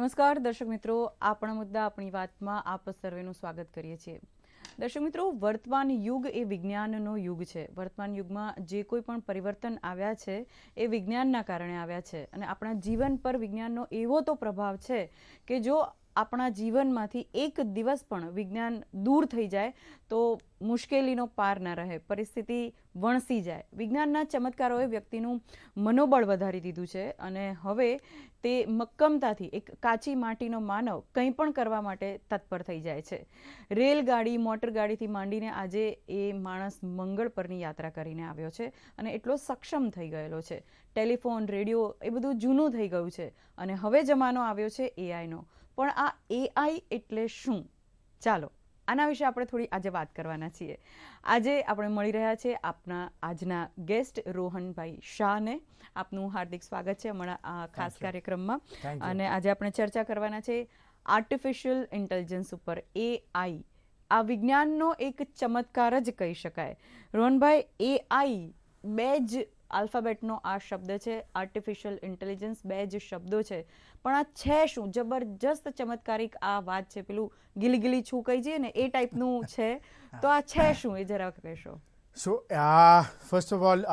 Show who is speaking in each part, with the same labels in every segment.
Speaker 1: નમસ્કાર, દર્શક મિત્રો, આપણા મુદ્દા, આપણી વાતમાં આપ સર્વેનું સ્વાગત કરીએ છીએ. દર્શક મિત્રો, વર્તમાન યુગ એ વિજ્ઞાનનો યુગ છે. વર્તમાન યુગમાં જે કોઈ પણ પરિવર્તન આવ્યા છે, એ વિજ્ઞાનના કારણે આવ્યા છે. અને આપણા જીવન પર વિજ્ઞાનનો એવો તો પ્રભાવ છે કે જો આપણા જીવનમાંથી એક દિવસ પણ વિજ્ઞાન દૂર થઈ જાય, તો મુશ્કેલીનો પાર ન રહે. પરિસ્થિતિ વણસી જાય. વિજ્ઞાનના ચમત્કારોએ વ્યક્તિનું મનોબળ વધારી દીધું છે અને હવે તે મક્કમતાથી એક કાચી માટીનો માનવ કંઈ પણ કરવા માટે તત્પર થઈ જાય છે. રેલગાડી, મોટરગાડીથી માંડીને આજે એ માણસ મંગળ પરની યાત્રા કરીને આવ્યો છે અને એટલો સક્ષમ થઈ ગયેલો છે. ટેલિફોન, રેડિયો એ બધું જૂનું થઈ ગયું છે અને હવે જમાનો આવ્યો છે એઆઈનો પણ આ એઆઈ એટલે શું? ચાલો આના વિશે આપણે થોડી આજે વાત કરવાના છીએ. આજે આપણે મળી રહ્યા છે આપના આજના ગેસ્ટ રોહનભાઈ શાહને. આપનું હાર્દિક સ્વાગત છે હમણાં આ ખાસ કાર્યક્રમમાં. અને આજે આપણે ચર્ચા કરવાના છે આર્ટિફિશિયલ ઇન્ટેલિજન્સ ઉપર એઆઈ આ વિજ્ઞાનનો એક ચમત્કાર જ કહી શકાય. રોહનભાઈ એઆઈ બે જ આલ્ફાબેટનો આ શબ્દ છે. આર્ટિફિશિયલ ઇન્ટેલિજન્સ બે જ શબ્દો છે. પણ આ છે શું? જબરજસ્ત ચમત્કારિક આ વાત છે. પેલું ગીલી ગીલી છું કહી જઈએ ને એ ટાઈપનું છે. તો આ છે શું એ જરા કહેશો?
Speaker 2: સો ફર્સ્ટ ઓફ ઓલ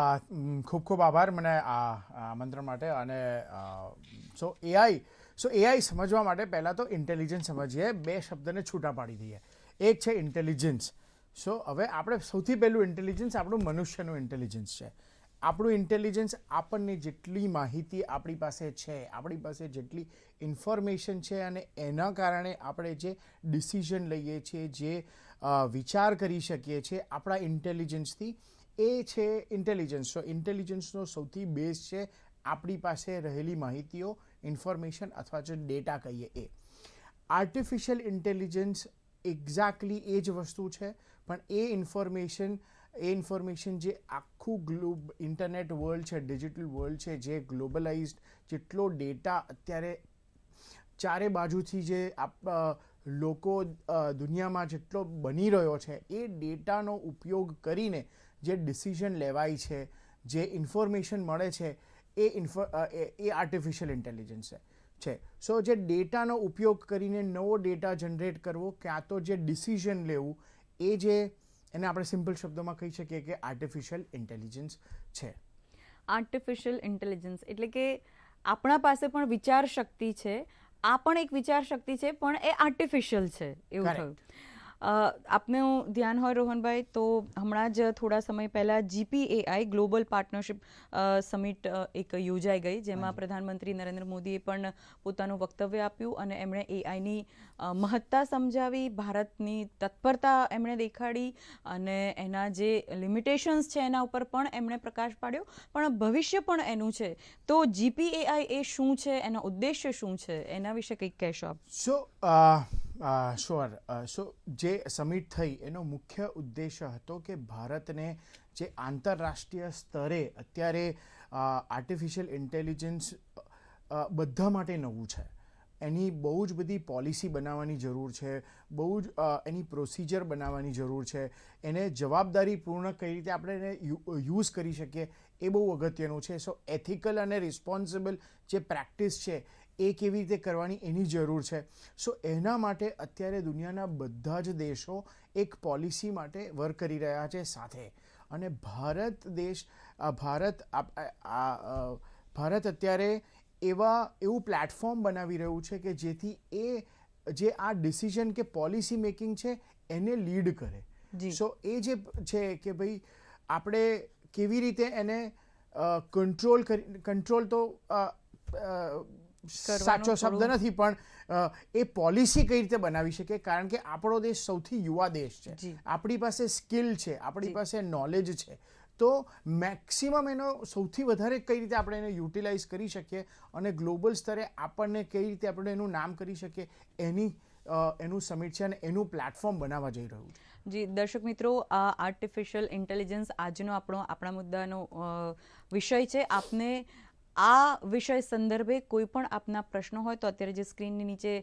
Speaker 2: ખૂબ ખૂબ આભાર મને આ આમંત્રણ માટે અને સો એઆઈ સો એઆઈ સમજવા માટે પહેલાં તો ઇન્ટેલિજન્સ સમજીએ. બે શબ્દને છૂટા પાડી દઈએ. એક છે ઇન્ટેલિજન્સ સો હવે આપણે સૌથી પહેલું ઇન્ટેલિજન્સ આપણું મનુષ્યનું ઇન્ટેલિજન્સ છે. આપણું ઇન્ટેલિજન્સ આપણને જેટલી માહિતી આપણી પાસે છે, આપણી પાસે જેટલી ઇન્ફોર્મેશન છે અને એના કારણે આપણે જે ડિસિઝન લઈએ છીએ, જે વિચાર કરી શકીએ છીએ, આપણા ઇન્ટેલિજન્સથી એ છે ઇન્ટેલિજન્સ તો ઇન્ટેલિજન્સનો સૌથી બેઝ છે આપણી પાસે રહેલી માહિતીઓ ઇન્ફોર્મેશન અથવા જે ડેટા કહીએ એ. આર્ટિફિશિયલ ઇન્ટેલિજન્સ એક્ઝેક્ટલી એ જ વસ્તુ છે, પણ એ ઇન્ફોર્મેશન એ ઇન્ફોર્મેશન જે આખું ગ્લોબ, ઇન્ટરનેટ વર્લ્ડ છે ડિજિટલ વર્લ્ડ છે, જે ગ્લોબલાઇઝ્ડ જેટલો ડેટા અત્યારે ચારે બાજુથી જે આપ લોકો દુનિયામાં જેટલો બની રહ્યો છે, એ ડેટાનો ઉપયોગ કરીને જે ડિસિઝન લેવાય છે, જે ઇન્ફોર્મેશન મળે છે, એ ઇન્ફો એ આર્ટિફિશિયલ ઇન્ટેલિજન્સ છે. છે. સો જે ડેટાનો ઉપયોગ કરીને નવો ડેટા જનરેટ કરવો, ક્યાં તો જે ડિસિઝન લેવું, એ જે એને આપણે સિમ્પલ શબ્દોમાં કહી શકીએ કે આર્ટિફિશિયલ ઇન્ટેલિજન્સ છે.
Speaker 1: આર્ટિફિશિયલ ઇન્ટેલિજન્સ એટલે કે આપણા પાસે પણ વિચાર શક્તિ છે આ પણ એક વિચાર શક્તિ છે પણ એ આર્ટિફિશિયલ છે એવું થયું. આપનું ધ્યાન હોય રોહનભાઈ તો હમણાં જ થોડા સમય પહેલાં જીપીએઆઈ ગ્લોબલ પાર્ટનરશિપ સમિટ એક યોજાઈ ગઈ જેમાં પ્રધાનમંત્રી નરેન્દ્ર મોદીએ પણ પોતાનું વક્તવ્ય આપ્યું અને એમણે એઆઈની મહત્તા સમજાવી ભારતની તત્પરતા એમણે દેખાડી અને એના જે લિમિટેશન્સ છે એના ઉપર પણ એમણે પ્રકાશ પાડ્યો. પણ ભવિષ્ય પણ એનું છે. તો જીપીએઆઈ એ શું છે? એનો ઉદ્દેશ્ય શું છે? એના વિશે કંઈક કહેશો આપ.
Speaker 2: સો શ્યોર સો જે સમિટ થઈ, એનો મુખ્ય ઉદ્દેશ્ય હતો કે ભારતને જે આંતરરાષ્ટ્રીય સ્તરે અત્યારે આર્ટિફિશિયલ ઇન્ટેલિજન્સ બધા માટે નવું છે. એની બહુ જ બધી પોલિસી બનાવવાની જરૂર છે, બહુ જ એની પ્રોસિજર બનાવવાની જરૂર છે. એને જવાબદારીપૂર્ણ કઈ રીતે આપણે એને યુઝ કરી શકીએ, એ બહુ અગત્યનું છે. સો એથિકલ અને રિસ્પોન્સિબલ જે પ્રેક્ટિસ છે એ કેવી રીતે કરવાની એની જરૂર છે. સો એના માટે અત્યારે દુનિયાના બધા જ દેશો એક પોલિસી માટે વર્ક કરી રહ્યા છે સાથે. અને ભારત દેશ ભારત ભારત અત્યારે એવા એવું પ્લેટફોર્મ બનાવી રહ્યું છે કે જેથી એ જે આ ડિસિઝન કે પોલિસી મેકિંગ છે એને લીડ કરે. સો એ જે છે કે ભાઈ આપણે કેવી રીતે એને કંટ્રોલ કરી કંટ્રોલ તો સાચો શબ્દ નથી પણ એ પોલિસી કઈ રીતે બનાવી શકે? કારણ કે આપણો દેશ સૌથી યુવા દેશ છે. આપણી પાસે સ્કિલ છે આપણી પાસે નોલેજ છે. તો મેક્સિમમ એનો સૌથી વધારે કઈ રીતે આપણે એને યુટિલાઇઝ કરી શકીએ અને ગ્લોબલ સ્તરે આપણને કઈ રીતે આપણે એનું નામ કરી શકીએ એની એનું સમિટ છે અને એનું પ્લેટફોર્મ બનાવવા જઈ રહ્યું છે.
Speaker 1: જી દર્શક મિત્રો આ આર્ટિફિશિયલ ઇન્ટેલિજન્સ આજનો આપણો આપણા મુદ્દાનો વિષય છે. આપને આ વિષય સંદર્ભે કોઈ પણ આપના પ્રશ્નો હોય તો અત્યારે જે સ્ક્રીનની નીચે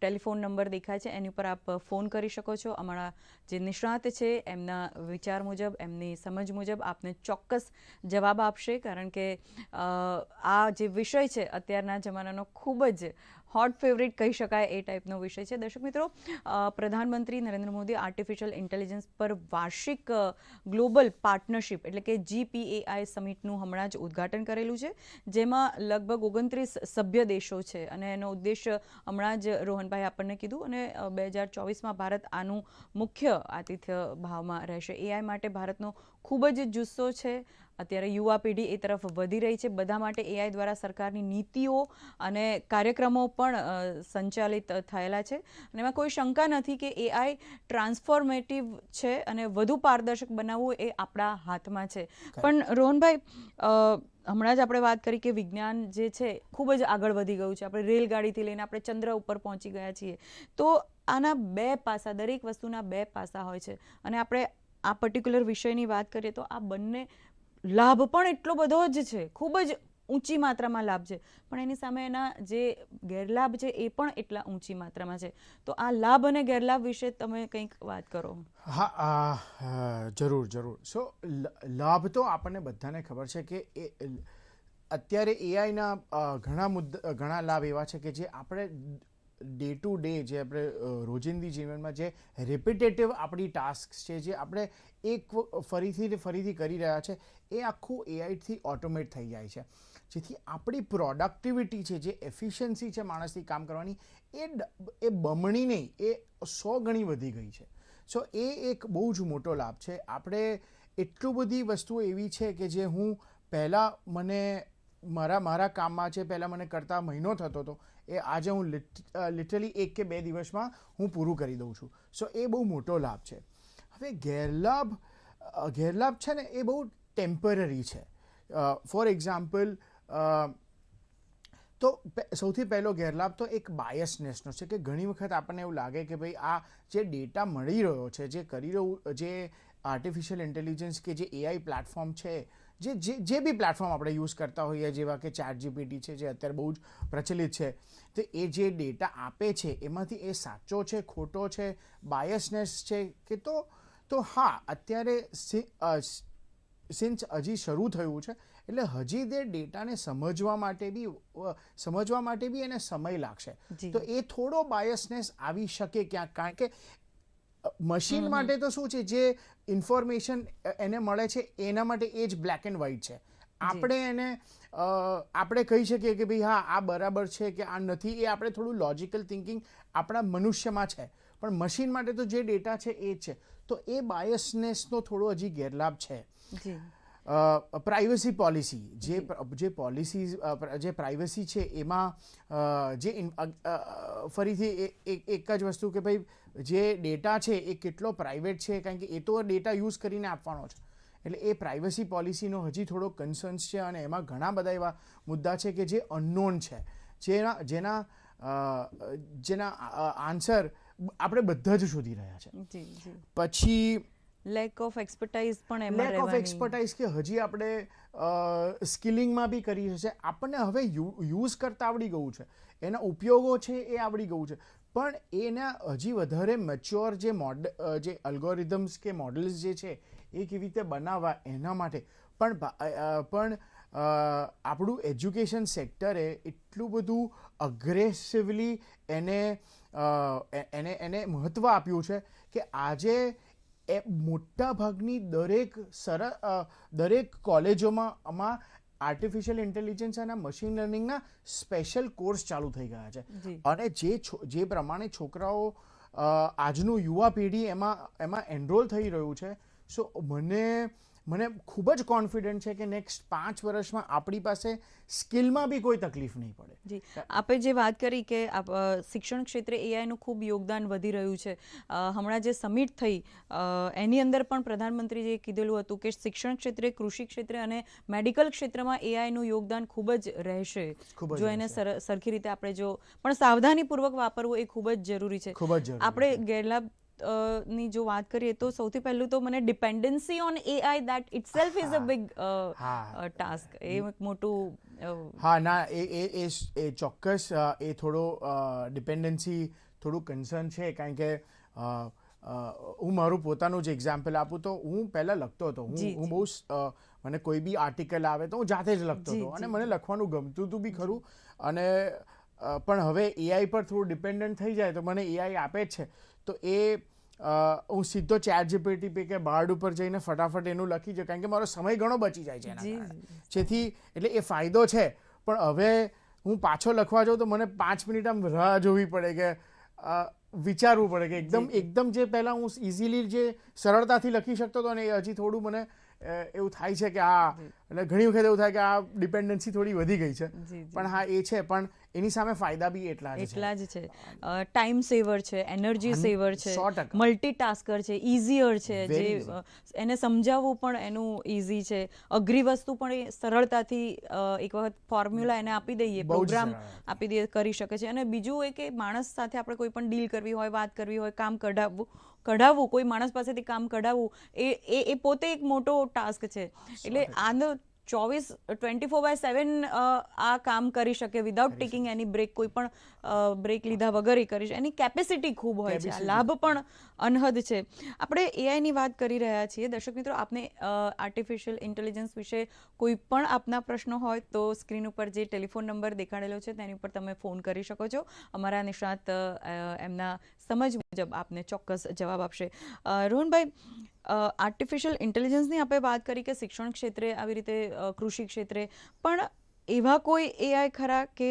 Speaker 1: ટેલિફોન નંબર દેખાય છે, એની ઉપર આપ ફોન કરી શકો છો. અમારા જે નિષ્ણાત છે, એમના વિચાર મુજબ, એમની સમજ મુજબ આપને ચોક્કસ જવાબ આપશે, કારણ કે આ જે વિષય છે, અત્યારના જમાનાનો ખૂબ જ હોટ ફેવરિટ કહી શકાય એ ટાઈપનો વિષય છે. દર્શક મિત્રો પ્રધાનમંત્રી નરેન્દ્ર મોદી આર્ટિફિશિયલ ઇન્ટેલિજન્સ પર વાર્ષિક ગ્લોબલ પાર્ટનરશિપ એટલે કે જીપીએઆઈ સમિટનું હમણાં જ ઉદ્ઘાટન કરેલું છે, જેમાં લગભગ ઓગણત્રીસ સભ્ય દેશો છે અને એનો ઉદ્દેશ હમણાં જ રોહનભાઈ આપણને કીધું અને બે હજાર ચોવીસમાં ભારત આનું મુખ્ય આતિથ્ય ભાવમાં રહેશે. એઆઈ માટે ભારતનો ખૂબ જ જુસ્સો છે અત્યારે યુવા પેઢી એ તરફ વધી રહી છે. બધા માટે એઆઈ દ્વારા સરકારની નીતિઓ અને કાર્યક્રમો પણ સંચાલિત થયેલા છે. અને એમાં કોઈ શંકા નથી કે એઆઈ ટ્રાન્સફોર્મેટિવ છે અને વધુ પારદર્શક બનાવવું એ આપણા હાથમાં છે. પણ રોહનભાઈ હમણાં જ આપણે વાત કરી કે વિજ્ઞાન જે છે ખૂબ જ આગળ વધી ગયું છે. આપણે રેલગાડીથી લઈને આપણે ચંદ્ર ઉપર પહોંચી ગયા છીએ. તો આના બે પાસા દરેક વસ્તુના બે પાસા હોય છે. અને આપણે આ પર્ટિક્યુલર વિષયની વાત કરીએ તો આ બંને લાભ પણ એટલો બધો જ છે. ખૂબ જ ઊંચી માત્રામાં લાભ છે. પણ એની સામે એના જે ગેરલાભ છે એ પણ એટલા ઊંચી માત્રામાં છે. તો આ લાભ અને ગેરલાભ વિશે તમે કંઈક વાત કરો.
Speaker 2: હા જરૂર જરૂર. સો લાભ તો આપણને બધાને ખબર છે કે એ, અત્યારે એઆઈના ઘણા મુદ્દા ઘણા લાભ એવા છે કે જે આપણે ડે ટુ ડે જે આપણે રોજિંદી જીવનમાં જે રિપીટેટિવ આપણી ટાસ્ક છે, જે આપણે એક ફરીથી ફરીથી કરી રહ્યા છે, એ આખું એઆઈથી ઓટોમેટ થઈ જાય છે. જેથી આપણી પ્રોડક્ટિવિટી છે, જે એફિશિયન્સી છે માણસથી કામ કરવાની, એ એ બમણી નહીં, એ સો ગણી વધી ગઈ છે. સો એ એક બહુ જ મોટો લાભ છે. આપણે એટલું બધી વસ્તુઓ એવી છે કે જે હું પહેલાં મને, મારા મારા કામમાં છે, પહેલાં મને કરતા મહિનો થતો હતો એ આજે હું લિટરલી એક કે બે દિવસમાં હું પૂરું કરી દઉં છું. સો એ બહુ મોટો લાભ છે. હવે ગેરલાભ ગેરલાભ છે ને, એ બહુ ટેમ્પરરી છે. ફોર એક્ઝામ્પલ તો સૌથી પહેલો ગેરલાભ તો એક બાયસનેસનો છે કે ઘણી વખત આપણને એવું લાગે કે ભાઈ આ જે ડેટા મળી રહ્યો છે, જે કરી રહ્યું, જે આર્ટિફિશિયલ ઇન્ટેલિજન્સ કે જે એઆઈ પ્લેટફોર્મ છે જે જે જે બી પ્લેટફોર્મ આપણે યુઝ કરતા હોઈએ જેવા કે ચાર જીપીટી છે જે અત્યારે બહુ જ પ્રચલિત છે તો એ જે ડેટા આપે છે એમાંથી એ સાચો છે ખોટો છે બાયસનેસ છે કે તો તો હા અત્યારે સિન્સ હજી શરૂ થયું છે એટલે હજી તે ડેટાને સમજવા માટે બી સમજવા માટે બી એને સમય લાગશે. તો એ થોડો બાયસનેસ આવી શકે ક્યાંક કારણ કે મશીન માટે તો શું છે જે ઇન્ફોર્મેશન એને મળે છે એના માટે એ જ બ્લેક એન્ડ વ્હાઇટ છે. આપણે એને આપણે કહી શકીએ કે ભાઈ હા આ બરાબર છે કે આ નથી એ આપણે થોડું લોજિકલ થિંકિંગ આપણા મનુષ્યમાં છે. પણ મશીન માટે તો જે ડેટા છે એ જ છે. તો એ બાયસનેસનો થોડો હજી ગેરલાભ છે.
Speaker 1: જી.
Speaker 2: પ્રાઇવસી પોલિસી જે જે. પોલિસી જે પ્રાઇવસી છે એમાં જે ફરીથી એક જ વસ્તુ કે ભાઈ જે ડેટા છે એ કેટલો પ્રાઇવેટ છે કારણ કે એ તો ડેટા યુઝ કરીને આપવાનો છે. એટલે એ પ્રાઇવસી પોલિસીનો હજી થોડો કન્સર્ન્સ છે અને એમાં ઘણા બધા એવા મુદ્દા છે કે જે અનનોન છે. જેના જેના જેના આન્સર આપણે બધા જ શોધી રહ્યા છે. પછી
Speaker 1: લેક ઓફ એક્સપર્ટાઇઝ પણ એમાં
Speaker 2: લેક ઓફ એક્સપર્ટાઇઝ કે હજી આપણે સ્કિલિંગમાં બી કરી છે આપણને હવે યુઝ કરતા આવડી ગયું છે. એના ઉપયોગો છે એ આવડી ગયું છે. પણ એના હજી વધારે મેચ્યોર જે મોડ જે અલ્ગોરિધમ્સ કે મોડલ્સ જે છે એ કેવી રીતે બનાવવા એના માટે. પણ પણ આપણું એજ્યુકેશન સેક્ટરે એટલું બધું અગ્રેસિવલી એને એને એને મહત્ત્વ આપ્યું છે કે આજે એ મોટા ભાગની દરેક સર દરેક કોલેજોમાં આમાં આર્ટિફિશિયલ ઇન્ટેલિજન્સ અને મશીન લર્નિંગના સ્પેશિયલ કોર્સ ચાલુ થઈ ગયા છે. અને જે જે પ્રમાણે છોકરાઓ આજનું યુવા પેઢી એમાં એમાં એનરોલ થઈ રહ્યું છે. સો મને મને ખૂબ જ કોન્ફિડન્ટ છે કે નેક્સ્ટ પાંચ વર્ષમાં આપણી પાસે સ્કિલમાં બી કોઈ તકલીફ નહીં પડે.
Speaker 1: જી આપે જે વાત કરી કે શિક્ષણ ક્ષેત્રે એઆઈનું ખૂબ યોગદાન વધી રહ્યું છે. હમણાં જે સમિટ થઈ એની અંદર પણ પ્રધાનમંત્રીજીએ કીધેલું હતું કે શિક્ષણ ક્ષેત્રે કૃષિ ક્ષેત્રે અને મેડિકલ ક્ષેત્રમાં એઆઈનું યોગદાન ખૂબ જ રહેશે.
Speaker 2: જો
Speaker 1: એને સરખી રીતે આપણે જો પણ સાવધાનીપૂર્વક વાપરવું એ ખૂબ જ જરૂરી છે.
Speaker 2: ખૂબ જ
Speaker 1: આપણે ગેરલાભ ની જો વાત કરીએ તો સૌથી પહેલું તો મને dependency on AI that itself is a big
Speaker 2: હા.
Speaker 1: ટાસ્ક એ મોટું
Speaker 2: હા ના એ એ એ ચોક્કસ એ થોડો ડિપેન્ડન્સી થોડું કન્સર્ન છે. કારણ કે હું મારું પોતાનું જ એક્ઝામ્પલ આપું તો હું પહેલાં લખતો હતો. હું હું બહુ મને કોઈ બી આર્ટિકલ આવે તો હું જાતે જ લખતો હતો અને મને લખવાનું ગમતું હતું બી ખરું. અને પણ હવે એઆઈ પર થોડું ડિપેન્ડન્ટ થઈ જાય તો મને એઆઈ આપે જ છે. તો એ હું સીધો ચેટ જીપીટી પે કે બાર્ડ ઉપર જઈને ફટાફટ એનું લખી જાઉં. કારણ કે મારો સમય ઘણો બચી જાય છે એના જેથી એટલે એ ફાયદો છે. પણ હવે હું પાછો લખવા જાઉં તો મને પાંચ મિનિટ આમ રાહ જોવી પડે કે વિચારવું પડે કે એકદમ એકદમ જે પહેલાં હું ઇઝીલી જે સરળતાથી લખી શકતો હતો ને એ હજી થોડું મને એવું થાય છે કે આ એટલે ઘણી વખત એવું થાય કે આ ડિપેન્ડન્સી થોડી વધી ગઈ છે. પણ હા એ છે પણ એની સામે ફાયદા બી એટલા જ
Speaker 1: એટલા જ છે. ટાઈમ સેવર છે એનર્જી સેવર છે. મલ્ટીટાસ્કર છે ઇઝીયર છે જે એને સમજાવવું પણ એનું ઇઝી છે. અઘરી વસ્તુ પણ એ સરળતાથી એક વખત ફોર્મ્યુલા એને આપી દઈએ પ્રોગ્રામ આપી દઈએ કરી શકે છે. અને બીજું એ કે માણસ સાથે આપણે કોઈ પણ ડીલ કરવી હોય વાત કરવી હોય કામ કઢાવવું કઢાવવું કોઈ માણસ પાસેથી કામ કઢાવવું એ એ એ પોતે એક મોટો ટાસ્ક છે. એટલે આનો ચોવીસ ટ્વેન્ટી ફોર બાય સેવન આ કામ કરી શકે વિધાઉટ ટેકિંગ એની બ્રેક કોઈ પણ બ્રેક લીધા વગર એ કરી શકે. એની કેપેસિટી ખૂબ હોય છે. લાભ પણ અનહદ છે. આપણે એઆઈની વાત કરી રહ્યા છીએ. દર્શક મિત્રો આપને આર્ટિફિશિયલ ઇન્ટેલિજન્સ વિશે કોઈ પણ આપના પ્રશ્નો હોય તો સ્ક્રીન ઉપર જે ટેલિફોન નંબર દેખાડેલો છે તેની ઉપર તમે ફોન કરી શકો છો. અમારા નિષ્ણાત એમના સમજ મુજબ આપને ચોક્કસ જવાબ આપશે. રોહનભાઈ આર્ટિફિશિયલ ઇન્ટેલિજન્સની આપણે વાત કરી કે શિક્ષણ ક્ષેત્રે આવી રીતે કૃષિ ક્ષેત્રે પણ એવા કોઈ એઆઈ ખરા કે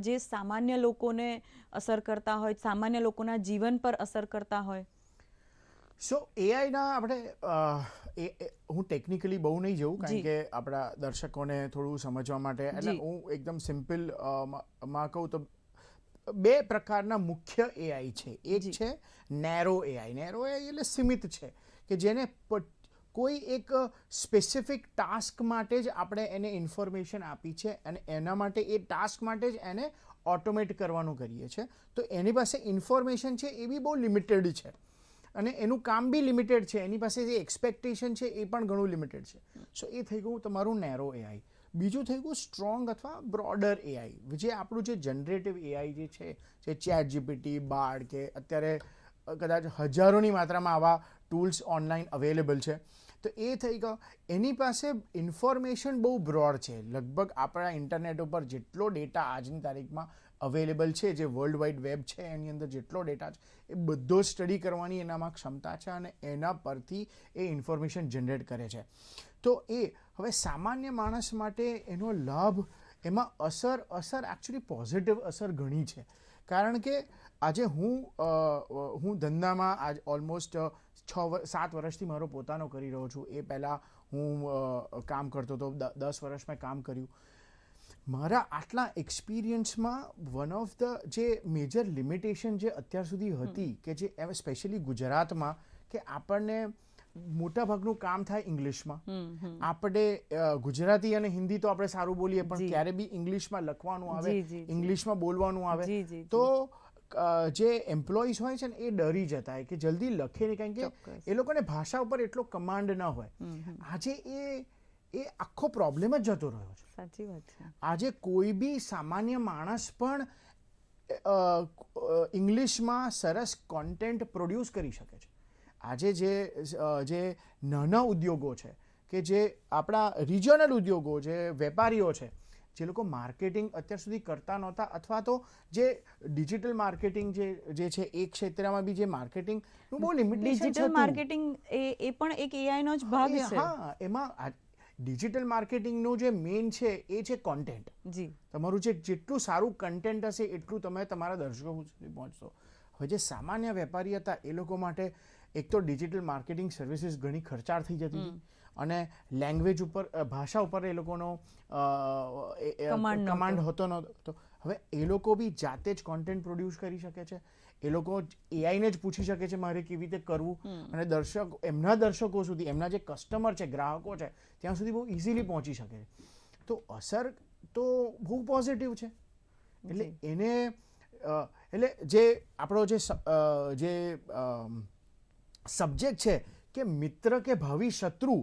Speaker 1: જે સામાન્ય લોકોને અસર કરતા હોય સામાન્ય લોકોના જીવન પર અસર કરતા હોય?
Speaker 2: સો એઆઈના આપણે હું ટેકનિકલી બહુ નહીં
Speaker 1: જઉં
Speaker 2: કારણ કે આપણા દર્શકોને થોડું સમજવા માટે. એટલે હું એકદમ સિમ્પલમાં કહું તો બે પ્રકારના મુખ્ય એઆઈ છે. એક
Speaker 1: જી.
Speaker 2: છે નેરો એઆઈ નેરો એઆઈ એટલે સીમિત છે. કે જેને કોઈ એક સ્પેસિફિક ટાસ્ક માટે જ આપણે એને ઇન્ફોર્મેશન આપી છે અને એના માટે એ ટાસ્ક માટે જ એને ઓટોમેટ કરવાનું કરીએ છીએ તો એની પાસે ઇન્ફોર્મેશન છે એ બી બહુ લિમિટેડ છે. અને એનું કામ બી લિમિટેડ છે. એની પાસે જે એક્સપેક્ટેશન છે એ પણ ઘણું લિમિટેડ છે. સો એ થઈ ગયું તમારું નેરો એઆઈ બીજું થઈ ગયું સ્ટ્રોંગ અથવા બ્રોડર એઆઈ જે આપણું જે જનરેટિવ એઆઈ જે છે, જે ચેટ જીપીટી બાર્ડ કે અત્યારે કદાચ હજારોની માત્રામાં આવા ટૂલ્સ ઓનલાઈન અવેલેબલ છે. તો એ થઈ ગયો. એની પાસે ઇન્ફોર્મેશન બહુ બ્રોડ છે. લગભગ આપણા ઇન્ટરનેટ ઉપર જેટલો ડેટા આજની તારીખમાં અવેલેબલ છે, જે વર્લ્ડ વાઇડ વેબ છે, એની અંદર જેટલો ડેટા છે, એ બધો સ્ટડી કરવાની એનામાં ક્ષમતા છે અને એના પરથી એ ઇન્ફોર્મેશન જનરેટ કરે છે. તો એ હવે સામાન્ય માણસ માટે એનો લાભ એમાં અસર અસર એકચ્યુઅલી પોઝિટિવ અસર ઘણી છે. કારણ કે આજે હું હું ધંધામાં આજ ઓલમોસ્ટ છ સાત વર્ષથી મારો પોતાનો કરી રહ્યો છું. એ પહેલાં હું કામ કરતો હતો દસ વર્ષ મેં કામ કર્યું. મારા આટલા એક્સપિરિયન્સમાં વન ઓફ ધ જે મેજર લિમિટેશન જે અત્યાર સુધી હતી કે જે સ્પેશિયલી ગુજરાતમાં કે આપણને મોટાભાગનું કામ થાય ઇંગ્લિશમાં. આપણે ગુજરાતી અને હિન્દી તો આપણે સારું બોલીએ પણ ક્યારે બી ઇંગ્લિશમાં લખવાનું આવે. ઇંગ્લિશમાં બોલવાનું આવે તો જે એમ્પ્લોઈઝ હોય છે ને એ ડરી જતા હોય કે જલ્દી લખે નહીં કારણ કે એ લોકોને ભાષા ઉપર એટલો કમાન્ડ ન હોય. આજે એ એ આખો પ્રોબ્લેમ જ જતો રહ્યો છે.
Speaker 1: સાચી વાત છે.
Speaker 2: આજે કોઈ બી સામાન્ય માણસ પણ ઇંગ્લિશમાં સરસ કોન્ટેન્ટ પ્રોડ્યુસ કરી શકે છે. આજે જે જે નાના ઉદ્યોગો છે કે જે આપણા રિજનલ ઉદ્યોગો જે વેપારીઓ છે જે લોકો માર્કેટિંગ અત્યાર સુધી કરતા નહોતા અથવા તો જે ડિજિટલ માર્કેટિંગ જે જે છે એ ક્ષેત્રમાં બી જે માર્કેટિંગનું બહુ લિમિટેશન
Speaker 1: ડિજિટલ માર્કેટિંગ એ એ પણ એક એઆઈ નો જ ભાગ છે.
Speaker 2: હા એમાં ડિજિટલ માર્કેટિંગનું જે મેઇન છે એ છે કોન્ટેન્ટ
Speaker 1: જી.
Speaker 2: તમારું જે જેટલું સારું કન્ટેન્ટ હશે એટલું તમે તમારા દર્શકો સુધી પહોંચશો. હવે જે સામાન્ય વેપારી હતા એ લોકો માટે એક તો ડિજિટલ માર્કેટિંગ સર્વિસીસ ઘણી ખર્ચાળ થઈ જતી હતી. અને લેંગ્વેજ ઉપર ભાષા ઉપર એ લોકોનો કમાન્ડ હોતો નહોતો. હવે એ લોકો બી જાતે જ કોન્ટેન્ટ પ્રોડ્યુસ કરી શકે છે. એ લોકો એઆઈને જ પૂછી શકે છે મારે કેવી રીતે કરવું. અને દર્શક એમના દર્શકો સુધી એમના જે કસ્ટમર છે ગ્રાહકો છે ત્યાં સુધી બહુ ઇઝીલી પહોંચી શકે છે. તો અસર તો બહુ પોઝિટિવ છે. એટલે એને એટલે જે આપણો જે જે સબ્જેક્ટ છે કે મિત્ર કે ભાવિ શત્રુ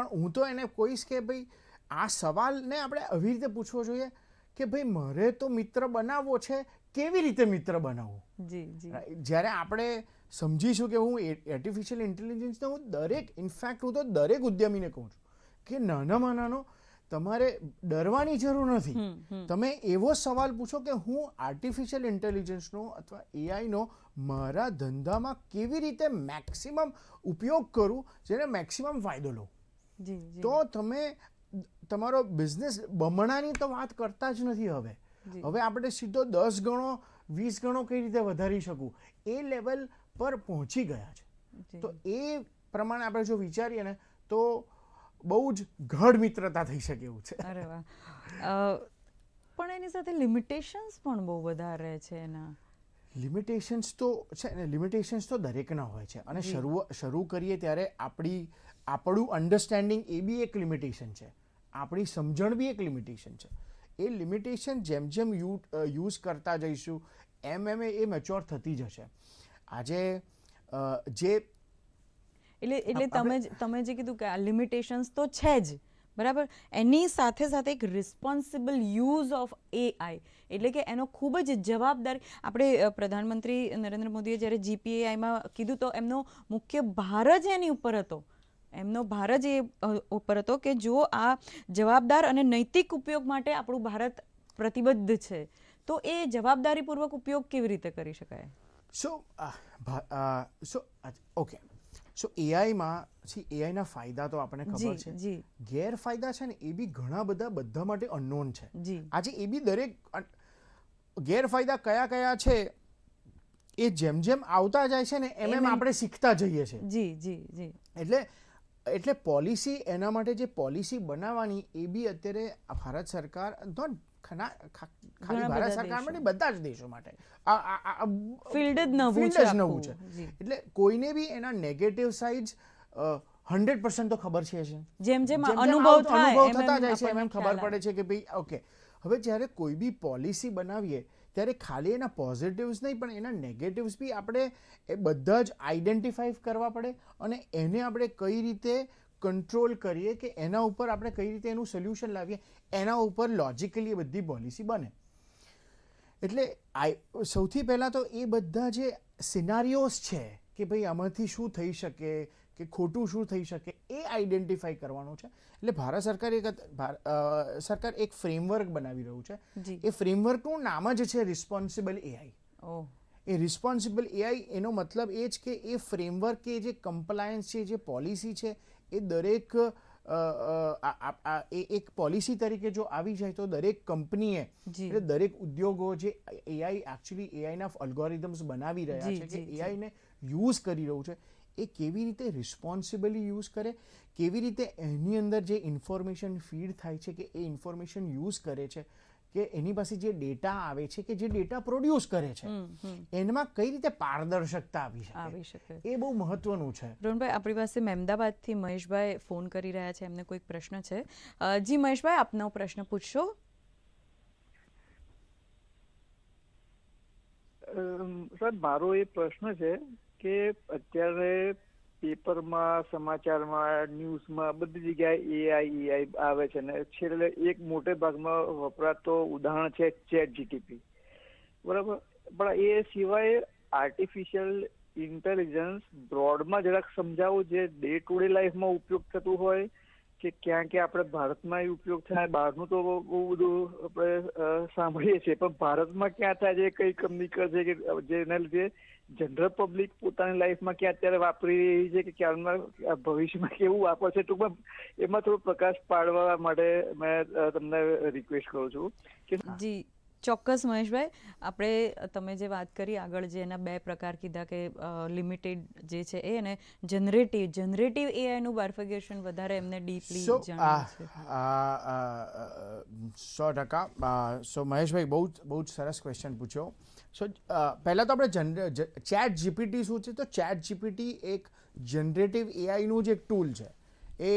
Speaker 2: પણ હું તો એને કહીશ કે ભાઈ આ સવાલને આપણે આવી રીતે પૂછવો જોઈએ કે ભાઈ મારે તો મિત્ર બનાવવો છે કેવી રીતે મિત્ર બનાવવો? જ્યારે આપણે સમજીશું કે હું આર્ટિફિશિયલ ઇન્ટેલિજન્સને હું દરેક ઇનફેક્ટ હું તો દરેક ઉદ્યમીને કહું છું કે નાનામાં નાનો તમારે ડરવાની જરૂર નથી. તમે એવો સવાલ પૂછો કે હું આર્ટિફિશિયલ ઇન્ટેલિજન્સનો અથવા એઆઈનો મારા ધંધામાં કેવી રીતે મેક્સિમમ ઉપયોગ કરું જેને મેક્સિમમ ફાયદો લઉં તો તમે તમારો બિઝનેસ બમણાની તો વાત કરતા જ નથી હવે. હવે આપણે સીધો દસ ગણો વીસ ગણો કઈ રીતે વધારી શકું? એ લેવલ પર પહોંચી ગયા છે. તો એ પ્રમાણે આપણે જો વિચારીએ ને તો બહુ જ ઘડ મિત્રતા થઈ શકે એવું છે.
Speaker 1: અરે વાહ. પણ એની સાથે લિમિટેશન્સ પણ બહુ વધારે છે એના.
Speaker 2: લિમિટેશન્સ તો છે ને લિમિટેશન્સ તો દરેકના હોય છે. અને શરૂ શરૂ કરીએ ત્યારે આપણી આપણું અન્ડરસ્ટેન્ડિંગ એ બી એક લિમિટેશન છે. આપણી સમજણ બી એક લિમિટેશન છે. એ લિમિટેશન જેમ જેમ યુ યુઝ કરતા જઈશું એમ એમ એ મેચ્યોર થતી જશે. આજે જે
Speaker 1: એટલે એટલે તમે તમે જે કીધું કે આ લિમિટેશન્સ તો છે જ. બરાબર? એની સાથે સાથે એક રિસ્પોન્સિબલ યુઝ ઓફ એઆઈ એટલે કે એનો ખૂબ જ જવાબદારી આપણે પ્રધાનમંત્રી નરેન્દ્ર મોદીએ જ્યારે જીપીએઆઈમાં કીધું તો એમનો મુખ્ય ભાર જ એની ઉપર હતો. એમનો ભાર જ એ ઉપર હતો કે જો આ જવાબદાર અને નૈતિક ઉપયોગ માટે આપણું ભારત પ્રતિબદ્ધ છે, તો એ જવાબદારીપૂર્વક ઉપયોગ કેવી રીતે કરી શકાય?
Speaker 2: સો સો ઓકે સો એઆઈમાં છી એઆઈના ફાયદા તો આપણને ખબર છે. ગેરફાયદા છે ને એ બી ઘણા બધા બધા માટે અનનોન છે. આજે એ બી દરેક ગેરફાયદા કયા કયા છે એ જેમ જેમ આવતા જાય છે ને એમ
Speaker 1: એમ
Speaker 2: આપણે શીખતા જઈએ છીએ
Speaker 1: જી જી જી.
Speaker 2: એટલે એટલે પોલિસી એના માટે જે પોલિસી બનાવવાની એ બી અત્યારે ભારત સરકાર not ખના- ખાલી ભારત સરકાર માટે બધા જ દેશો માટે.
Speaker 1: Field જ નવું છે
Speaker 2: નવું છે. એટલે કોઈને બી એના નેગેટિવ સાઇડ્સ હંડ્રેડ પર્સન્ટ તો ખબર છે
Speaker 1: જેમ જેમ અનુભવ
Speaker 2: થતા જાય છે એમ એમ ખબર પડે છે કે ભાઈ ઓકે હવે જ્યારે કોઈ બી પોલિસી બનાવીએ ત્યારે ખાલી એના પોઝિટિવ્સ નહીં પણ એના નેગેટિવ્સ બી આપણે એ બધા જ આઈડેન્ટિફાઈ કરવા પડે અને એને આપણે કઈ રીતે કંટ્રોલ કરીએ કે એના ઉપર આપણે કઈ રીતે એનું સોલ્યુશન લાવીએ એના ઉપર લોજિકલી એ બધી પોલિસી બને. એટલે આઈ સૌથી પહેલાં તો એ બધા જે સિનારીઓસ છે કે ભાઈ આમાંથી શું થઈ શકે કે ખોટું શું થઈ શકે એ આઈડેન્ટિફાઈ કરવાનું છે. એટલે ભારત સરકાર એક સરકાર એક ફ્રેમવર્ક બનાવી રહ્યું છે. એ ફ્રેમવર્કનું નામ જ છે રિસ્પોન્સિબલ એઆઈ એ રિસ્પોન્સિબલ એઆઈ એનો મતલબ એ જ કે એ ફ્રેમવર્ક કે જે કમ્પ્લાયન્સ છે જે પોલિસી છે એ દરેક એ એક પોલિસી તરીકે જો આવી જાય તો દરેક કંપનીએ એટલે દરેક ઉદ્યોગો જે એઆઈ એકચ્યુઅલી એઆઈના અલ્ગોરિધમ્સ બનાવી રહ્યા છે કે. એઆઈને યુઝ કરી રહ્યું છે એ કેવી રીતે રિસ્પોન્સિબલી યુઝ કરે કેવી રીતે એની અંદર જે ઇન્ફોર્મેશન ફીડ થાય છે કે એ ઇન્ફોર્મેશન યુઝ કરે છે કે એની પાસે જે ડેટા આવે છે કે જે ડેટા પ્રોડ્યુસ કરે છે એમાં કઈ રીતે પારદર્શકતા આવી શકે?
Speaker 1: આવી શકે.
Speaker 2: એ બહુ મહત્વનું છે.
Speaker 1: રોનભાઈ આપણી પાસે મહેમદાબાદથી મહેશભાઈ ફોન કરી રહ્યા છે એમને કોઈક પ્રશ્ન છે. જી મહેશભાઈ આપનો પ્રશ્ન પૂછશો.
Speaker 3: સર સાહેબ મારો એ પ્રશ્ન છે કે અત્યારે પેપરમાં, સમાચારમાં, ન્યૂઝમાં બધી જગ્યાએ એઆઈ એઆઈ આવે છે અને છેલ્લે એક મોટે ભાગમાં વપરાતો ઉદાહરણ છે ચેટ જીટીપી બરાબર? પણ એ સિવાય આર્ટિફિશિયલ ઇન્ટેલિજન્સ બ્રોડમાં જરાક સમજાવો જે ડે ટુ ડે લાઈફમાં ઉપયોગ થતું હોય, કે ક્યાં ક્યાં આપણે ભારતમાં એ ઉપયોગ થાય, બહારનું તો બહુ બધું આપણે સાંભળીએ છીએ, પણ ભારતમાં ક્યાં થાય છે, કઈ કંપની કરશે, કે, જેના લીધે જનરલ પબ્લિક પોતાની લાઈફમાં ક્યાં અત્યારે વાપરી રહી છે કે ક્યારમાં ભવિષ્યમાં કેવું વાપરશે ટૂંકમાં એમાં થોડો પ્રકાશ પાડવા માટે મેં તમને રિક્વેસ્ટ કરું છું કે
Speaker 1: જી ચોક્કસ મહેશભાઈ આપણે તમે જે વાત કરી આગળ જે એના બે પ્રકાર કીધા કે લિમિટેડ જે છે એ અને જનરેટિવ જનરેટિવ એઆઈનું બાર્ફિકેશન વધારે એમને ડીપલી
Speaker 2: સો
Speaker 1: જાણવું છે.
Speaker 2: સો ટકા સો મહેશભાઈ બહુ બહુ જ સરસ ક્વેશ્ચન પૂછ્યો. સો પહેલાં તો આપણે ચેટ જીપીટી શું છે? તો ચેટ જીપીટી એક જનરેટિવ એઆઈનું જ એક ટૂલ છે. એ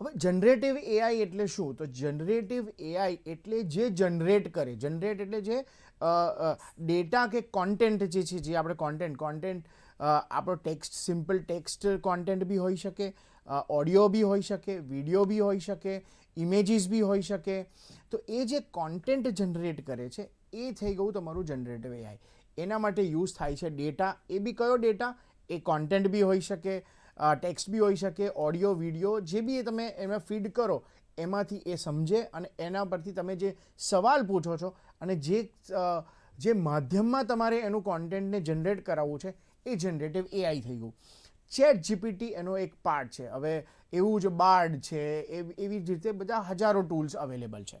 Speaker 2: હવે જનરેટિવ એઆઈ એટલે શું? તો જનરેટિવ એઆઈ એટલે જે જનરેટ કરે. જનરેટ એટલે જે ડેટા કે કોન્ટેન્ટ જે છે, જે આપણે કોન્ટેન્ટ કોન્ટેન્ટ આપણો ટેક્સ્ટ સિમ્પલ ટેક્સ્ટ કોન્ટેન્ટ બી હોઈ શકે ઓડિયો બી હોઈ શકે વીડિયો બી હોઈ શકે ઇમેજીસ બી હોઈ શકે. તો એ જે કોન્ટેન્ટ જનરેટ કરે છે, એ થઈ ગયું તમારું જનરેટિવ એઆઈ એના માટે યુઝ થાય છે ડેટા એ બી કયો ડેટા એ કોન્ટેન્ટ બી હોઈ શકે ટેક્સ્ટ બી હોઈ શકે ઓડિયો વીડિયો જે બી એ તમે એમાં ફીડ કરો, એમાંથી એ સમજે અને એના પરથી તમે જે સવાલ પૂછો છો અને જે જે માધ્યમમાં તમારે એનું કોન્ટેન્ટને જનરેટ કરાવવું છે, એ જનરેટિવ એઆઈ થઈ ગયું. ચેટ જીપીટી એનો એક પાર્ટ છે. હવે એવું જ બાર્ડ છે, એવી જ રીતે બધા હજારો ટૂલ્સ અવેલેબલ છે.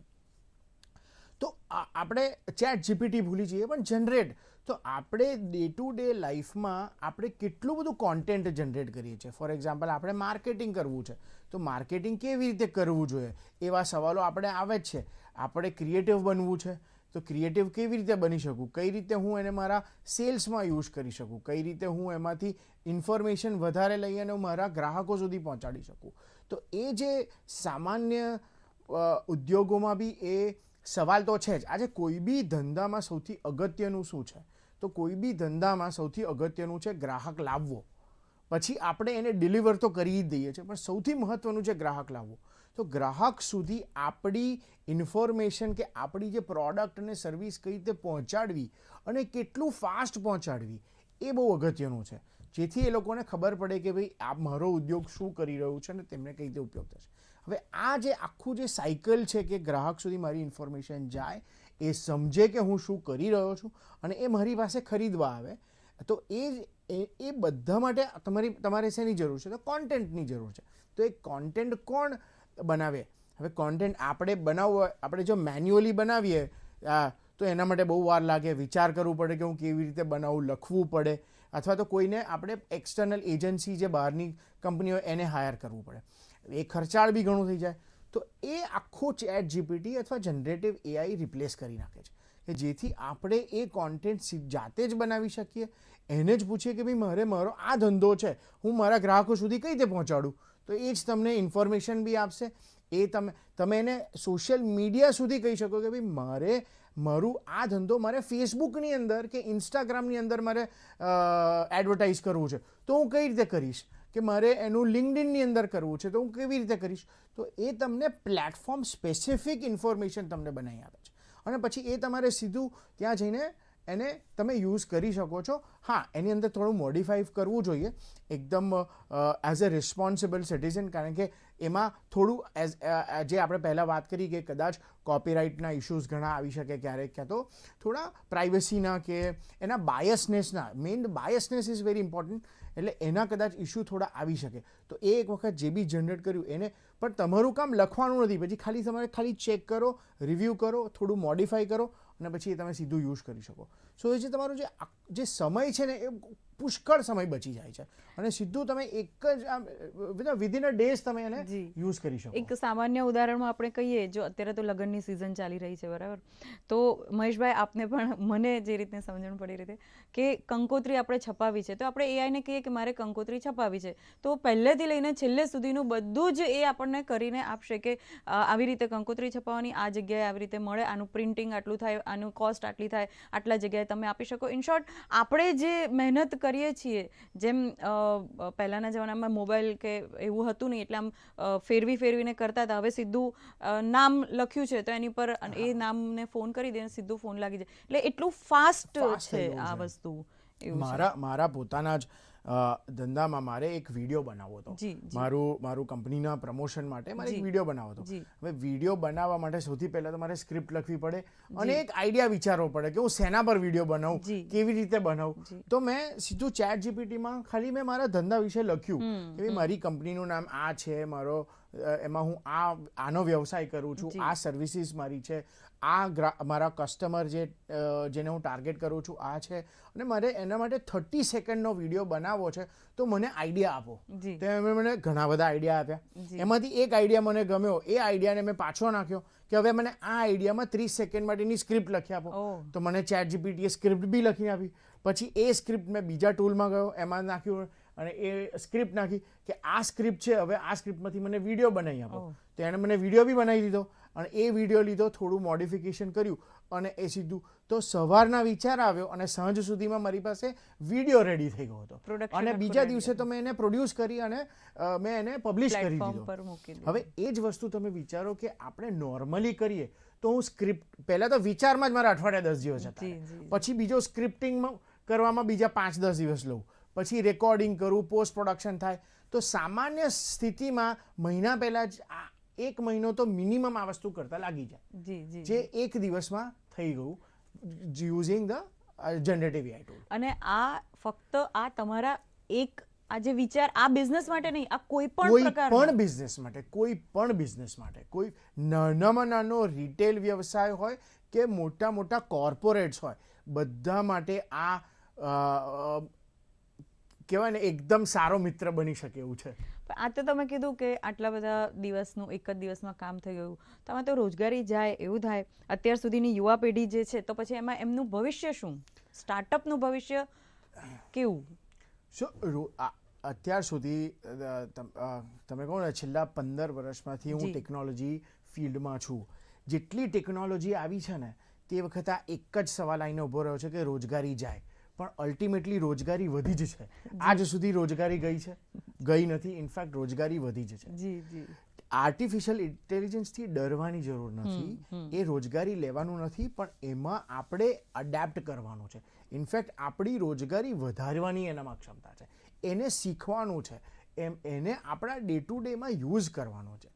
Speaker 2: તો આપણે ચેટ જીપીટી ભૂલી જઈએ, પણ જનરેટ તો આપણે ડે ટુ ડે લાઈફમાં આપણે કેટલું બધું કોન્ટેન્ટ જનરેટ કરીએ છીએ. ફોર એક્ઝામ્પલ આપણે માર્કેટિંગ કરવું છે. તો માર્કેટિંગ કેવી રીતે કરવું જોઈએ? એવા સવાલો આપણે આવે જ છે. આપણે ક્રિએટિવ બનવું છે. તો ક્રિએટિવ કેવી રીતે બની શકું? કઈ રીતે હું એને મારા સેલ્સમાં યુઝ કરી શકું? કઈ રીતે હું એમાંથી ઇન્ફોર્મેશન વધારે લઈ અને હું મારા ગ્રાહકો સુધી પહોંચાડી શકું? તો એ જે સામાન્ય ઉદ્યોગોમાં બી એ સવાલ તો છે જ. આજે કોઈ બી ધંધામાં સૌથી અગત્યનું શું છે? તો કોઈ બી ધંધામાં સૌથી અગત્યનું છે ગ્રાહક લાવવો. પછી આપણે એને ડિલિવર તો કરી જ દઈએ છીએ, પણ સૌથી મહત્વનું છે ગ્રાહક લાવવો. તો ગ્રાહક સુધી આપણી ઇન્ફોર્મેશન કે આપણી જે પ્રોડક્ટ અને સર્વિસ કઈ રીતે પહોંચાડવી અને કેટલું ફાસ્ટ પહોંચાડવી, એ બહુ અગત્યનું છે. જેથી એ લોકોને ખબર પડે કે ભાઈ, આ મારો ઉદ્યોગ શું કરી રહ્યું છે અને તેમને કઈ રીતે ઉપયોગ થશે. હવે આ જે આખું જે સાયકલ છે કે ગ્રાહક સુધી મારી ઇન્ફોર્મેશન જાય, એ સમજે કે હું શું કરી રહ્યો છું અને એ મારી પાસે ખરીદવા આવે, તો એ એ બધા માટે તમારી, તમારે શેની જરૂર છે? તો કોન્ટેન્ટની જરૂર છે. તો એ કોન્ટેન્ટ કોણ બનાવે હવે કોન્ટેન્ટ આપણે બનાવવો આપણે જો મેન્યુઅલી બનાવીએ તો એના માટે બહુ વાર લાગે. વિચાર કરવું પડે કે હું કેવી રીતે બનાવું, લખવું પડે. અથવા તો કોઈને આપણે એક્સટર્નલ એજન્સી જે બહારની કંપનીઓ એને હાયર કરવું પડે. એ ખર્ચાળ બી ઘણું થઈ જાય. તો એ આખું ચેટ જીપીટી અથવા જનરેટિવ એઆઈ રિપ્લેસ કરી નાખે છે. કે જેથી આપણે એ કોન્ટેન્ટ જાતે જ બનાવી શકીએ. એને જ પૂછીએ કે ભાઈ, મારે મારો આ ધંધો છે. હું મારા ગ્રાહકો સુધી કઈ રીતે પહોંચાડું? તો એ જ તમને ઇન્ફોર્મેશન બી આપશે. એ તમે તમે એને સોશિયલ મીડિયા સુધી કહી શકો કે ભાઈ મારે, મારું આ ધંધો મારે ફેસબુકની અંદર કે ઇન્સ્ટાગ્રામની અંદર મારે એડવર્ટાઇઝ કરવું છે. તો હું કઈ રીતે કરીશ? કે મારે એનું લિંકડિનની અંદર કરવું છે તો હું કેવી રીતે કરીશ? તો એ તમને પ્લેટફોર્મ સ્પેસિફિક ઇન્ફોર્મેશન તમને બનાવી આપે છે. અને પછી એ તમારે સીધું ત્યાં જઈને એને તમે યુઝ કરી શકો છો. હા, એની અંદર થોડું મોડિફાઈ કરવું જોઈએ. એકદમ એઝ અ રિસ્પોન્સિબલ સિટીઝન કારણ કે એમાં થોડું એઝ જે આપણે પહેલાં વાત કરી કે કદાચ કોપીરાઇટના ઇશ્યુઝ ઘણા આવી શકે ક્યારેક ક્યાં તો, થોડા પ્રાઇવસીના કે એના બાયસનેસના main biasness is very important એટલે એના કદાચ ઇશ્યુ થોડા આવી શકે. તો એ એક વખત જે બી જનરેટ કર્યું એને, પણ તમારું કામ લખવાનું નથી. પછી ખાલી તમારે ખાલી ચેક કરો રિવ્યૂ કરો, થોડું મોડિફાઈ કરો અને પછી એ તમે સીધું યુઝ કરી શકો. સો એ જે તમારો જે સમય છે ને, એ પુષ્કળ સમય બચી જાય છે. અને સીધું તમે એક જ આમ વિધિન અ ડેઝ તમે એને. યુઝ કરી શકો.
Speaker 1: એક સામાન્ય ઉદાહરણમાં આપણે કહીએ જો અત્યારે તો લગ્નની સિઝન ચાલી રહી છે બરાબર? તો મહેશભાઈ આપને પણ મને જે રીતે સમજણ પડી રીતે કે કંકોત્રી આપણે છપાવી છે. તો આપણે એઆઈને કહીએ કે મારે કંકોત્રી છપાવી છે. તો પહેલેથી લઈને છેલ્લે સુધીનું બધું જ એ આપણને કરીને આપશે કે આવી રીતે કંકોત્રી છપાવવાની આ જગ્યાએ આવી રીતે મળે આનું પ્રિન્ટિંગ આટલું થાય આનું કોસ્ટ આટલી થાય આટલા જગ્યાએ તમે આપી શકો. ઇન શોર્ટ આપણે જે મહેનત કરીએ છીએ જેમ પહેલાંના જમાનામાં મોબાઈલ કે એવું હતું નહીં એટલે આમ ફેરવી ફેરવીને કરતા હતા. હવે સીધું નામ લખ્યું છે તો એની પર એ નામને ફોન કરી દે સીધું ફોન લાગી જાય. એટલે એટલું ફાસ્ટ છે આ વસ્તુ.
Speaker 2: મારા મારા પોતાના જ ધંધામાં મારે એક વીડિયો બનાવવો હતો. મારું મારું કંપનીના પ્રમોશન માટે મારે એક વીડિયો બનાવવો હતો. હવે વીડિયો બનાવવા માટે સૌથી પહેલા તો મારે સ્ક્રિપ્ટ લખવી પડે અને એક આઈડિયા વિચારવો પડે કે હું શેના પર વીડિયો બનાવું કેવી રીતે બનાવું. તો મેં સીધું ચેટ જીપીટીમાં ખાલી મેં મારા ધંધા વિશે લખ્યું કે મારી કંપનીનું નામ આ છે મારો એમાં હું આ આનો વ્યવસાય કરું છું આ સર્વિસીસ મારી છે આ મારા કસ્ટમર જે જેને હું ટાર્ગેટ કરું છું આ છે. અને મારે એના માટે થર્ટી સેકન્ડનો વીડિયો બનાવવો છે તો મને આઈડિયા આપો. તો એમણે મને ઘણા બધા આઈડિયા આપ્યા. એમાંથી એક આઈડિયા મને ગમ્યો. એ આઈડિયાને મેં પાછો નાખ્યો કે હવે મને આ આઈડિયામાં ત્રીસ સેકન્ડ માટેની સ્ક્રિપ્ટ લખી આપો. તો મને ચેટ જીપીટીએ સ્ક્રિપ્ટ બી લખી આપી. પછી એ સ્ક્રિપ્ટ મેં બીજા ટૂલમાં ગયો એમાં નાખ્યું. અને એ સ્ક્રિપ્ટ નાખી કે આ સ્ક્રિપ્ટ છે હવે આ સ્ક્રિપ્ટમાંથી મને વીડિયો બનાવી આપો.
Speaker 1: ઓહ.
Speaker 2: તો એણે મને વીડિયો બી બનાવી દીધો અને એ વીડિયો લીધો થોડું મોડિફિકેશન કર્યું અને એ સીધું તો સવારના વિચાર આવ્યો અને સાંજ સુધીમાં મારી પાસે વીડિયો રેડી થઈ ગયો હતો. અને બીજા દિવસે તો મેં એને પ્રોડ્યુસ કરી અને મેં એને પબ્લિશ કરી દીધો. હવે એ જ વસ્તુ તમે વિચારો કે આપણે નોર્મલી કરીએ તો હું સ્ક્રિપ્ટ પહેલાં તો વિચારમાં જ મારા અઠવાડિયા દસ દિવસ હતા પછી બીજો સ્ક્રિપ્ટિંગમાં કરવામાં બીજા પાંચ દસ દિવસ લઉં. પછી રેકોર્ડિંગ કરવું પોસ્ટ પ્રોડક્શન થાય. તો સામાન્ય સ્થિતિમાં મહિના પહેલાં જ આ એક મહિનો તો મિનિમમ આ વસ્તુ કરતાં લાગી જાય.
Speaker 1: જી
Speaker 2: એક દિવસમાં થઈ ગયું using the generative AI tool
Speaker 1: અને આ ફક્ત આ તમારા એક આ જે વિચાર આ બિઝનેસ માટે નહીં આ કોઈ પણ
Speaker 2: કોઈ પણ બિઝનેસ માટે કોઈ પણ બિઝનેસ માટે કોઈ નાનામાં નાનો રિટેલ વ્યવસાય હોય કે મોટા મોટા કોર્પોરેટ્સ હોય બધા માટે આ કહેવાય ને એકદમ સારો મિત્ર બની શકે એવું છે.
Speaker 1: પણ આ તો તમે કીધું કે આટલા બધા દિવસનું એક જ દિવસમાં કામ થઈ ગયું. તો આમાં તો રોજગારી જાય એવું થાય. અત્યાર સુધીની યુવા પેઢી જે છે તો પછી એમાં એમનું ભવિષ્ય શું? સ્ટાર્ટઅપનું ભવિષ્ય કેવું?
Speaker 2: સો અત્યાર સુધી તમે કહો ને છેલ્લા પંદર વર્ષમાંથી હું ટેકનોલોજી ફિલ્ડમાં છું. જેટલી ટેકનોલોજી આવી છે ને તે વખતે આ એક જ સવાલ આવીને ઊભો રહ્યો છે કે રોજગારી જાય. પણ અલ્ટિમેટલી રોજગારી વધી જ છે. આજ સુધી રોજગારી ગઈ છે ગઈ નથી ઇનફેક્ટ રોજગારી વધી જ છે. આર્ટિફિશિયલ ઇન્ટેલિજન્સથી ડરવાની જરૂર નથી એ રોજગારી લેવાનું નથી પણ એમાં આપણે અડેપ્ટ કરવાનું છે. ઇનફેક્ટ આપણી રોજગારી વધારવાની એનામાં ક્ષમતા છે. એને શીખવાનું છે. એમ એને આપણા ડે ટુ ડેમાં યુઝ કરવાનો છે.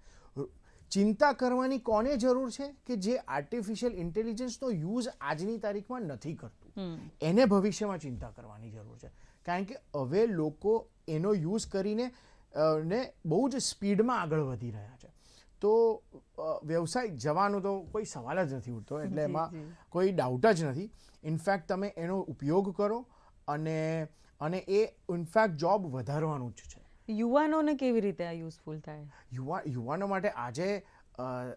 Speaker 2: ચિંતા કરવાની કોને જરૂર છે કે જે આર્ટિફિશિયલ ઇન્ટેલિજન્સનો યુઝ આજની તારીખમાં નથી કરતું? એને ભવિષ્યમાં ચિંતા કરવાની જરૂર છે. કારણ કે હવે લોકો એનો યુઝ કરીને ને બહુ જ સ્પીડમાં આગળ વધી રહ્યા છે. તો વ્યવસાય જવાનો તો કોઈ સવાલ જ નથી ઉઠતો એટલે એમાં કોઈ ડાઉટ જ નથી. ઇનફેક્ટ તમે એનો ઉપયોગ કરો અને અને એ ઇનફેક્ટ જોબ વધારવાનું જ છે.
Speaker 1: યુવાનોને કેવી રીતે આ યુઝફુલ થાય?
Speaker 2: યુવા યુવાનો માટે આજે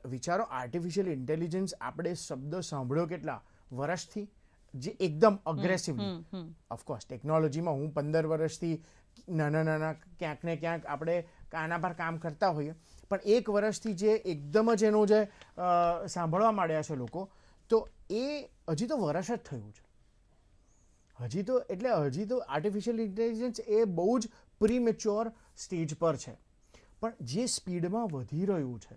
Speaker 2: વિચારો આર્ટિફિશિયલ ઇન્ટેલિજન્સ આપણે શબ્દ સાંભળ્યો કેટલા વર્ષથી? જે એકદમ અગ્રેસિવલી ઓફકોર્સ ટેકનોલોજીમાં હું પંદર વર્ષથી નાના નાના ક્યાંક ને ક્યાંક આપણે આના પર કામ કરતા હોઈએ. પણ એક વર્ષથી જે એકદમ જ એનું જે સાંભળવા માંડ્યા છે લોકો તો એ હજી તો વર્ષ જ થયું છે. હજી તો એટલે હજી તો આર્ટિફિશિયલ ઇન્ટેલિજન્સ એ બહુ જ પ્રીમેચ્યોર સ્ટેજ પર છે. પણ જે સ્પીડમાં વધી રહ્યું છે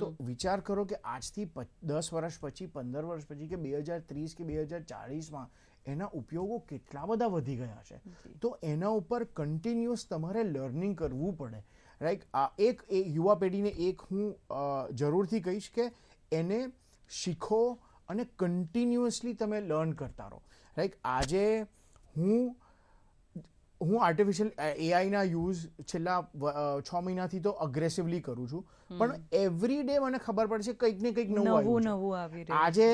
Speaker 2: તો વિચાર કરો કે આજથી દસ વર્ષ પછી પંદર વર્ષ પછી કે બે હજાર ત્રીસ કે બે હજાર ચાળીસમાં એના ઉપયોગો કેટલા બધા વધી ગયા છે. તો એના ઉપર કન્ટિન્યુઅસ તમારે લર્નિંગ કરવું પડે. રાઈટ આ એક એ યુવા પેઢીને એક હું જરૂરથી કહીશ કે એને શીખો અને કન્ટિન્યુઅસલી તમે લર્ન કરતા રહો. રાઈટ આજે હું હું આર્ટિફિશિયલ એઆઈના યુઝ છેલ્લા છ મહિનાથી તો અગ્રેસિવલી કરું છું. પણ એવરી ડે મને ખબર પડે છે કંઈક ને કંઈક નવું
Speaker 1: નવું આવી
Speaker 2: આજે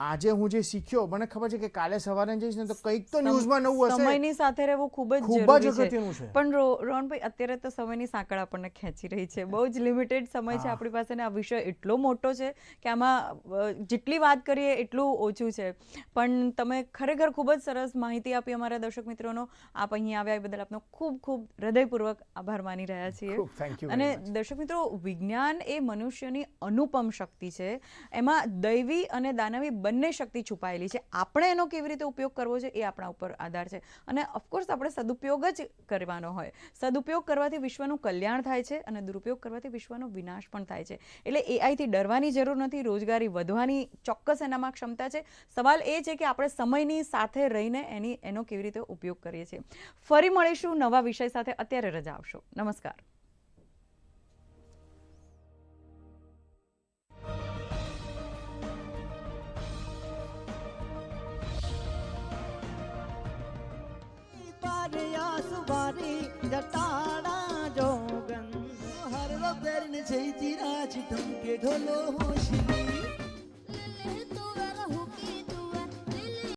Speaker 2: આજે હું જે શીખ્યો મને ખબર છે કે કાલે સવારે જઈશ ને તો કંઈક તો ન્યૂઝમાં નવું હશે.
Speaker 1: સમયની સાથે રહેવું ખૂબ જ
Speaker 2: ખૂબ જ
Speaker 1: છે.
Speaker 2: અગત્યનું છે.
Speaker 1: પણ રોહનભાઈ અત્યારે તો સમયની સાંકળ આપણને ખેંચી રહી છે. બહુ જ લિમિટેડ સમય છે આપણી પાસે ને આ વિષય એટલો મોટો છે કે આમાં જેટલી વાત કરીએ એટલું ઓછું છે. પણ તમે ખરેખર ખૂબ જ સરસ માહિતી આપી અમારા દર્શક મિત્રોનો. આપ અહીં આવ્યા એ બદલ આપનો ખૂબ ખૂબ હૃદયપૂર્વક આભાર માની રહ્યા છીએ. અને દર્શક મિત્રો વિજ્ઞાન એ મનુષ્યની અનુપમ શક્તિ છે. એમાં દૈવી અને દાનવી બંને શક્તિ છુપાયેલી છે. આપણે એનો કેવી રીતે ઉપયોગ કરવો છે એ આપણા ઉપર આધાર છે. અને ઓફકોર્સ આપણે સદુપયોગ જ કરવાનો હોય. સદુપયોગ કરવાથી વિશ્વનું કલ્યાણ થાય છે અને દુરુપયોગ કરવાથી વિશ્વનો વિનાશ પણ થાય છે. એટલે એઆઈથી ડરવાની જરૂર નથી, રોજગારી વધવાની ચોક્કસ એનામાં ક્ષમતા છે. સવાલ એ છે કે આપણે સમયની સાથે રહીને એની, એનો કેવી રીતે ઉપયોગ કરીએ છીએ. ફરી મળીશું નવા વિષય સાથે. અત્યારે રજા આવશો નમસ્કાર.
Speaker 4: પારયા સુવારી જટાડા જોગન. હરવા પેરને જઈતી રાજ ધમકે ઢોલો હોશી.